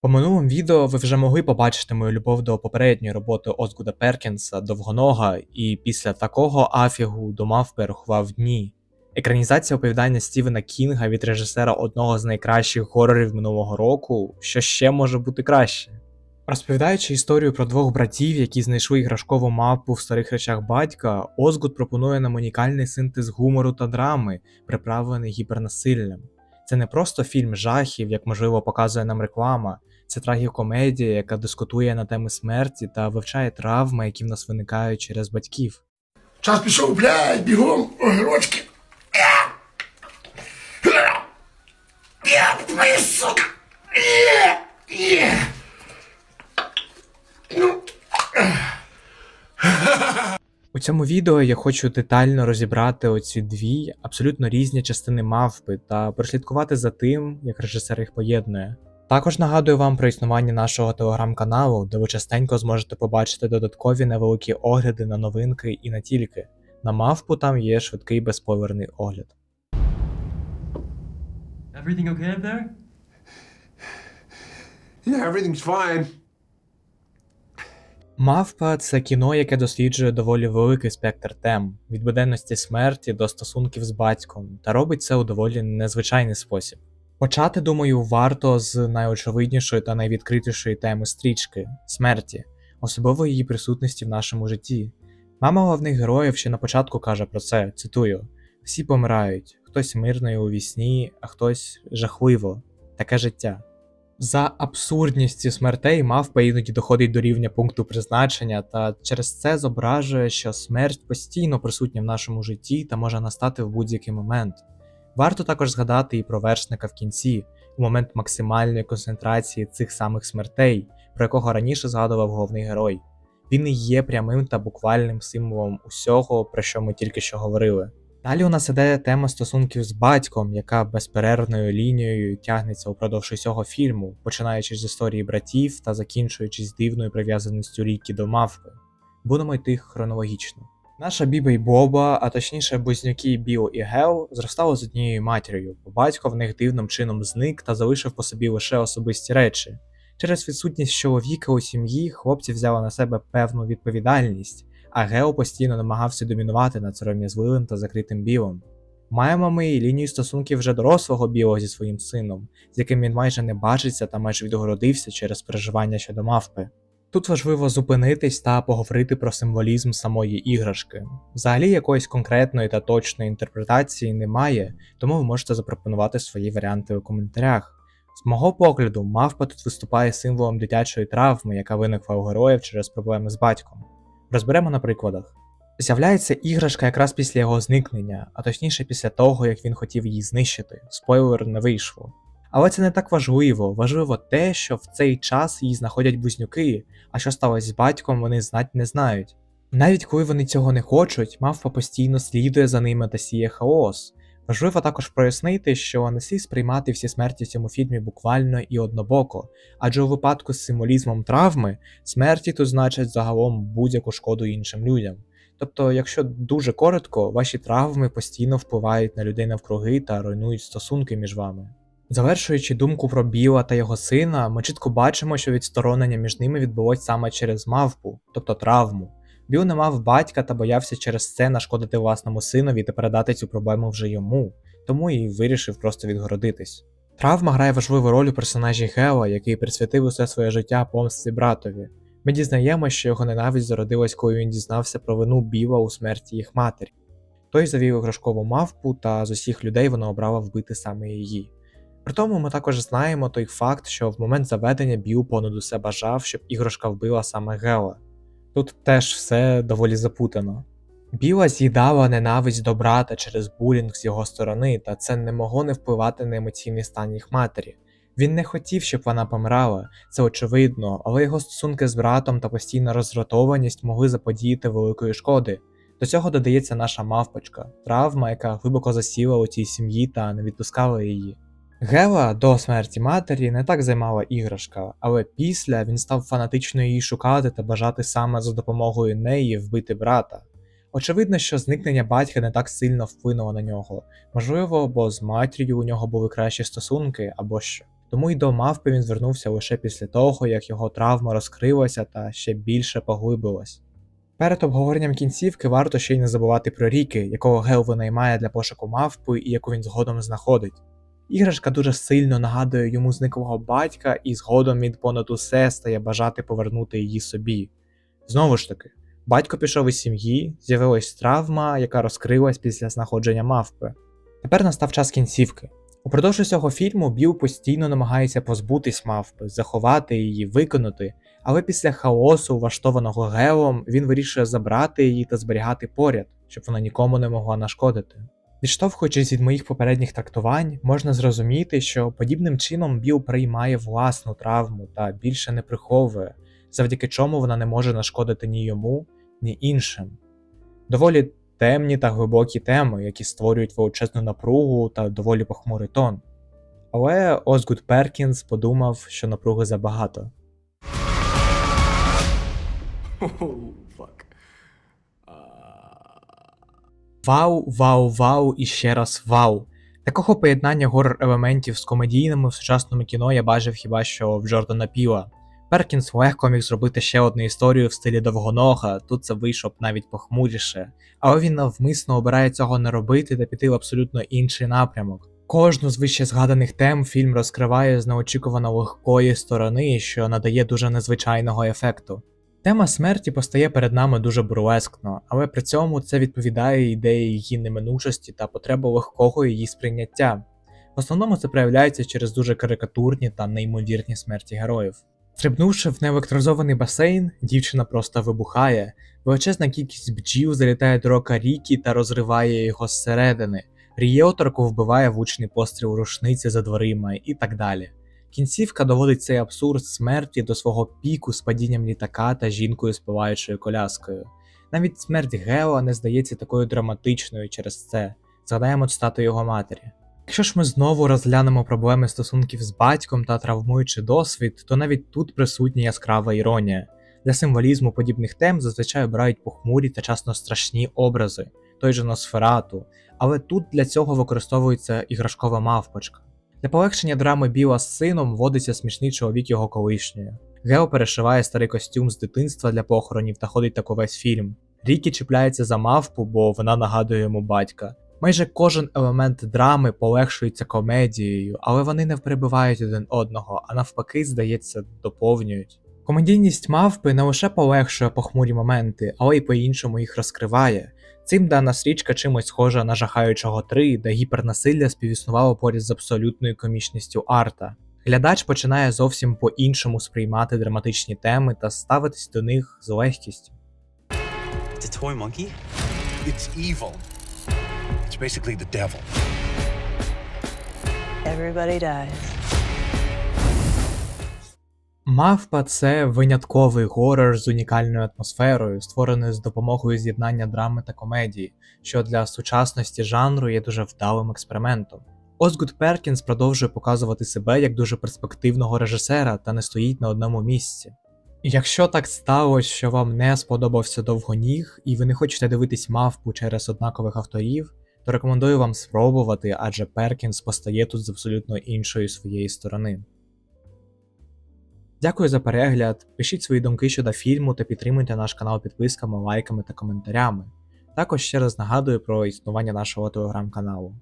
По минулому відео ви вже могли побачити мою любов до попередньої роботи Озгуда Перкінса Довгонога, і після такого афігу до мавпи рахував дні. Екранізація оповідання Стівена Кінга від режисера одного з найкращих горорів минулого року, що ще може бути краще. Розповідаючи історію про двох братів, які знайшли іграшкову мапу в старих речах батька, Озгуд пропонує нам унікальний синтез гумору та драми, приправлений гіпернасиллям. Це не просто фільм жахів, як можливо показує нам реклама, це трагікомедія, яка дискутує на теми смерті та вивчає травми, які в нас виникають через батьків. Час пішов, блядь, бігом, огірочки. Я твою сука. Є, є. Ну, У цьому відео я хочу детально розібрати оці дві абсолютно різні частини мавпи та прослідкувати за тим, як режисер їх поєднує. Також нагадую вам про існування нашого телеграм-каналу, де ви частенько зможете побачити додаткові невеликі огляди на новинки і не тільки. На мавпу там є швидкий безспойлерний огляд. Everything okay up there? Yeah, everything's fine. Мавпа це кіно, яке досліджує доволі великий спектр тем від буденності смерті до стосунків з батьком, та робить це у доволі незвичайний спосіб. Почати, думаю, варто з найочевиднішої та найвідкритішої теми стрічки смерті, особливо її присутності в нашому житті. Мама головних героїв ще на початку каже про це, цитую: всі помирають, хтось мирно і у вісні, а хтось жахливо. Таке життя. За абсурдністю смертей мавпа іноді доходить до рівня пункту призначення, та через це зображує, що смерть постійно присутня в нашому житті та може настати в будь-який момент. Варто також згадати і про вершника в кінці, у момент максимальної концентрації цих самих смертей, про якого раніше згадував головний герой. Він і є прямим та буквальним символом усього, про що ми тільки що говорили. Далі у нас іде тема стосунків з батьком, яка безперервною лінією тягнеться упродовж усього фільму, починаючи з історії братів та закінчуючись дивною прив'язаністю Рікі до мавпи. Будемо йти хронологічно. Наша Біба і Боба, а точніше близнюки Біл і Гел, зростали з однією матір'ю, бо батько в них дивним чином зник та залишив по собі лише особисті речі. Через відсутність чоловіка у сім'ї хлопці взяли на себе певну відповідальність, а Гео постійно намагався домінувати над сором'язливим та закритим білом. Маємо ми і лінію стосунків вже дорослого білого зі своїм сином, з яким він майже не бачиться та майже відгородився через переживання щодо мавпи. Тут важливо зупинитись та поговорити про символізм самої іграшки. Взагалі якоїсь конкретної та точної інтерпретації немає, тому ви можете запропонувати свої варіанти у коментарях. З мого погляду, мавпа тут виступає символом дитячої травми, яка виникла у героїв через проблеми з батьком. Розберемо на прикладах. З'являється іграшка якраз після його зникнення, а точніше після того, як він хотів її знищити. Спойлер не вийшло. Але це не так важливо. Важливо те, що в цей час її знаходять близнюки, а що сталося з батьком, вони знать не знають. Навіть коли вони цього не хочуть, мавпа постійно слідує за ними та сіє хаос. Важливо також прояснити, що не слід сприймати всі смерті в цьому фільмі буквально і однобоко, адже у випадку з символізмом травми смерті тут значать загалом будь-яку шкоду іншим людям. Тобто, якщо дуже коротко, ваші травми постійно впливають на людей навкруги та руйнують стосунки між вами. Завершуючи думку про Біла та його сина, ми чітко бачимо, що відсторонення між ними відбулось саме через мавпу, тобто травму. Біл не мав батька та боявся через це нашкодити власному синові та передати цю проблему вже йому, тому і вирішив просто відгородитись. Травма грає важливу роль у персонажі Гела, який присвятив усе своє життя помсті братові. Ми дізнаємося, що його ненависть зародилась, коли він дізнався про вину Біла у смерті їх матері. Той завів іграшкову мавпу, та з усіх людей вона обрала вбити саме її. При тому ми також знаємо той факт, що в момент заведення Біл понад усе бажав, щоб іграшка вбила саме Гела. Тут теж все доволі запутано. Біла з'їдала ненависть до брата через булінг з його сторони, та це не могло не впливати на емоційний стан їх матері. Він не хотів, щоб вона помирала, це очевидно, але його стосунки з братом та постійна роздратованість могли заподіяти великої шкоди. До цього додається наша мавпочка, травма, яка глибоко засіла у цій сім'ї та не відпускала її. Гела до смерті матері не так займала іграшка, але після він став фанатично її шукати та бажати саме за допомогою неї вбити брата. Очевидно, що зникнення батька не так сильно вплинуло на нього, можливо, бо з матір'ю у нього були кращі стосунки або що. Тому й до мавпи він звернувся лише після того, як його травма розкрилася та ще більше поглибилась. Перед обговоренням кінцівки варто ще й не забувати про Ріки, якого Гел винаймає для пошуку мавпи і яку він згодом знаходить. Іграшка дуже сильно нагадує йому зниклого батька, і згодом він понад усе стає бажати повернути її собі. Знову ж таки, батько пішов із сім'ї, з'явилась травма, яка розкрилась після знаходження мавпи. Тепер настав час кінцівки. Упродовж усього фільму Біл постійно намагається позбутись мавпи, заховати її, виконати, але після хаосу, влаштованого Гелом, він вирішує забрати її та зберігати поряд, щоб вона нікому не могла нашкодити. Відштовхуючись від моїх попередніх трактувань, можна зрозуміти, що подібним чином Біл приймає власну травму та більше не приховує, завдяки чому вона не може нашкодити ні йому, ні іншим. Доволі темні та глибокі теми, які створюють величезну напругу та доволі похмурий тон. Але Озгуд Перкінс подумав, що напруги забагато. Oh, fuck. Вау, вау, вау і ще раз вау. Такого поєднання горор елементів з комедійними в сучасному кіно я бачив хіба що в Джордана Піла. Перкінс легко міг зробити ще одну історію в стилі довгонога, тут це вийшло б навіть похмуріше, але він навмисно обирає цього не робити та піти в абсолютно інший напрямок. Кожну з вище згаданих тем фільм розкриває з неочікувано легкої сторони, що надає дуже незвичайного ефекту. Тема смерті постає перед нами дуже бурлескно, але при цьому це відповідає ідеї її неминучості та потребу легкого її сприйняття. В основному це проявляється через дуже карикатурні та неймовірні смерті героїв. Стрибнувши в неелектризований басейн, дівчина просто вибухає, величезна кількість бджіл залітає до рока Рікі та розриває його зсередини. Рієоторку вбиває влучний постріл рушниці за дверима і так далі. Кінцівка доводить цей абсурд смерті до свого піку з падінням літака та жінкою з пилаючою коляскою. Навіть смерть Гео не здається такою драматичною через це. Згадаємо стату його матері. Якщо ж ми знову розглянемо проблеми стосунків з батьком та травмуючий досвід, то навіть тут присутня яскрава іронія. Для символізму подібних тем зазвичай обирають похмурі та часно страшні образи, той же Носферату, але тут для цього використовується іграшкова мавпочка. Для полегшення драми Біла з сином вводиться смішний чоловік його колишньої. Гео перешиває старий костюм з дитинства для похоронів та ходить так увесь фільм. Рікі чіпляється за мавпу, бо вона нагадує йому батька. Майже кожен елемент драми полегшується комедією, але вони не перебивають один одного, а навпаки, здається, доповнюють. Комедійність мавпи не лише полегшує похмурі моменти, але й по-іншому їх розкриває. Цим дана стрічка чимось схожа на жахаючого 3, де гіпернасилля співіснувало поряд з абсолютною комічністю арта. Глядач починає зовсім по-іншому сприймати драматичні теми та ставитись до них з легкістю. It's a toy monkey? It's evil. It's basically the devil. Everybody dies. Мавпа це винятковий горор з унікальною атмосферою, створений з допомогою з'єднання драми та комедії, що для сучасності жанру є дуже вдалим експериментом. Озгуд Перкінс продовжує показувати себе як дуже перспективного режисера та не стоїть на одному місці. Якщо так сталося, що вам не сподобався довгоніг, і ви не хочете дивитись мавпу через однакових авторів, то рекомендую вам спробувати, адже Перкінс постає тут з абсолютно іншої своєї сторони. Дякую за перегляд. Пишіть свої думки щодо фільму та підтримуйте наш канал підписками, лайками та коментарями. Також ще раз нагадую про існування нашого телеграм-каналу.